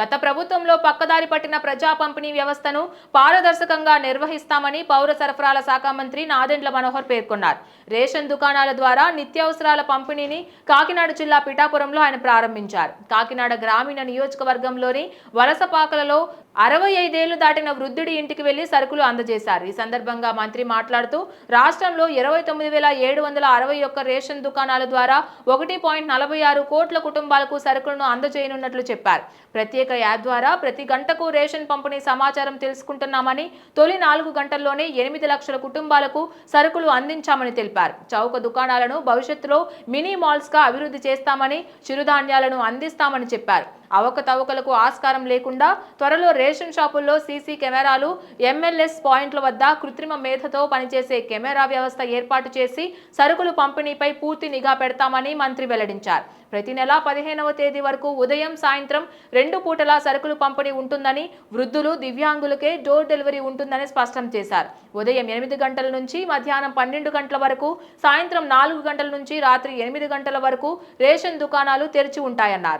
గత ప్రభుత్వంలో పక్కదారి పట్టిన ప్రజా పంపిణీ వ్యవస్థను పారదర్శకంగా నిర్వహిస్తామని పౌర సరఫరాల శాఖ మంత్రి నాదెండ్ల మనోహర్ పేర్కొన్నారు. రేషన్ దుకాణాల ద్వారా నిత్యావసరాల పంపిణీని కాకినాడ జిల్లా పిఠాపురంలో ఆయన ప్రారంభించారు. కాకినాడ గ్రామీణ నియోజకవర్గంలోని వలసపాకలలో అరవై ఐదేళ్ళు దాటిన వృద్ధుడి ఇంటికి వెళ్ళి సరుకులు అందజేశారు. ఈ సందర్భంగా మంత్రి మాట్లాడుతూ రాష్ట్రంలో ఇరవై తొమ్మిది వేల ఏడు వందల అరవై ఒక్క రేషన్ దుకాణాల ద్వారా ఒకటి పాయింట్ నలభై ఆరు కోట్ల కుటుంబాలకు సరుకులను అందజేయనున్నట్లు చెప్పారు. ప్రత్యేక యాప్ ద్వారా ప్రతి గంటకు రేషన్ పంపిణీ సమాచారం తెలుసుకుంటున్నామని తొలి నాలుగు గంటల్లోనే ఎనిమిది లక్షల కుటుంబాలకు సరుకులు అందించామని తెలిపారు. చౌక దుకాణాలను భవిష్యత్తులో మినీ మాల్స్గా అభివృద్ధి చేస్తామని చిరుధాన్యాలను అందిస్తామని చెప్పారు. అవకతవకలకు ఆస్కారం లేకుండా త్వరలో రేషన్ షాపుల్లో సీసీ కెమెరాలు ఎంఎల్ఎస్ పాయింట్ల వద్ద కృత్రిమ మేధతో పనిచేసే కెమెరా వ్యవస్థ ఏర్పాటు చేసి సరుకులు పంపిణీపై పూర్తి నిఘా పెడతామని మంత్రి వెల్లడించారు. ప్రతి నెల పదిహేనవ తేదీ వరకు ఉదయం సాయంత్రం రెండు పూటలా సరుకులు పంపిణీ ఉంటుందని వృద్ధులు దివ్యాంగులకే డోర్ డెలివరీ ఉంటుందని స్పష్టం చేశారు. ఉదయం ఎనిమిది గంటల నుంచి మధ్యాహ్నం పన్నెండు గంటల వరకు సాయంత్రం నాలుగు గంటల నుంచి రాత్రి ఎనిమిది గంటల వరకు రేషన్ దుకాణాలు తెరిచి ఉంటాయన్నారు.